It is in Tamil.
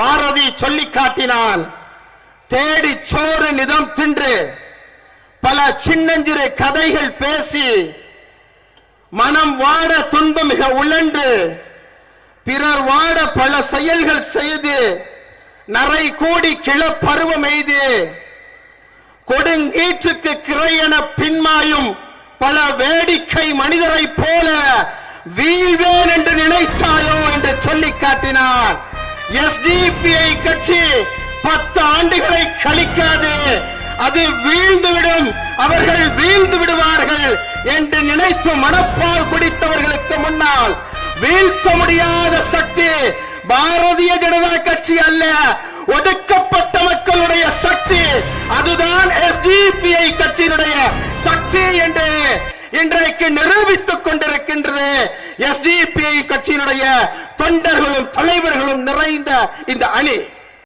பாரதி சொல்லி காட்டினான் தேடி சோறு நிதம் தின்று பல சின்னஞ்சிறு கதைகள் பேசி மனம் வாட துன்பம் மிக உழன்று பிறர் வாட பல செயல்கள் செய்து நரை கூடி கிளப்பருவம் எய்து கொடுங்கீற்றுக்கு கிரையென பின்மாயும் பல வேடிக்கை மனிதரைப் போல வீழ்வேன் என்று நினைத்தாயோ என்று சொல்லி காட்டினார். எஸ்டிபிஐ கட்சி பத்து ஆண்டுகளை கழிக்காது. அது வீழ்ந்துவிடும். அவர்கள் வீழ்ந்து விடுவார்கள் என்று நினைத்து மனப்பால் பிடித்தவர்களுக்கு முன்னால் வீழ்த்த முடியாத சக்தி பாரதிய ஜனதா கட்சி அல்ல. ஒடுக்கப்பட்ட மக்களுடைய சக்தி. அதுதான் எஸ்டிபிஐ கட்சியினுடைய சக்தி என்று இன்றைக்கு நிரூபித்துக் கொண்டிருக்கின்றது. எஸ்டிபிஐ கட்சியினுடைய தொண்டர்களும் தலைவர்களும் நிறைந்த இந்த அணி.